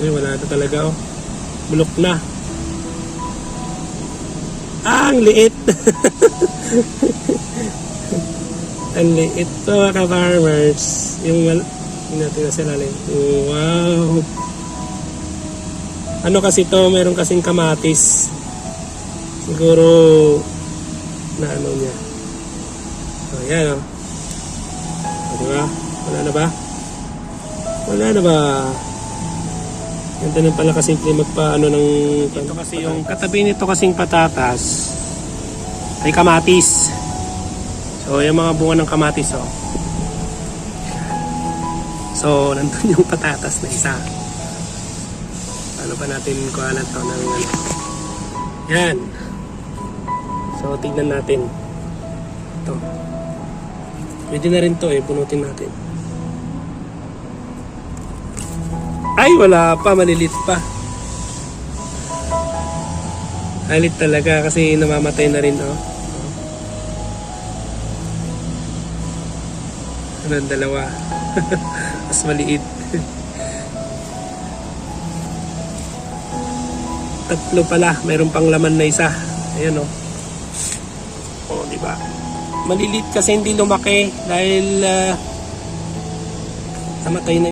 Ay, wala na talaga oh. Bulok na. Ah, ang liit. ang liit to mga ka-farmers. Yung mal... Yung natin na sila rin. Wow. Ano kasi to, meron kasing kamatis. Siguro na ano niya. Oh, yan oh. O, diba? Wala na ba? Wala na ba? Ganito na pala kasimple magpaano ng... Ito kasi yung katabi nito kasing patatas ay kamatis. So, yung mga bunga ng kamatis, oh. So, nandun yung patatas na isa. Paano pa natin kuhanan to ng ano? Yan. So, tignan natin. Ito. Pwede na rin to eh. Punutin natin. Ay, wala pa. Malilit pa. Halit talaga kasi namamatay na rin oh. Ano dalawa? Mas maliit. Tatlo pala. Mayroon pang laman na isa. Ayan oh. Oh, di ba? Malilit kasi hindi lumaki dahil ah, namatay na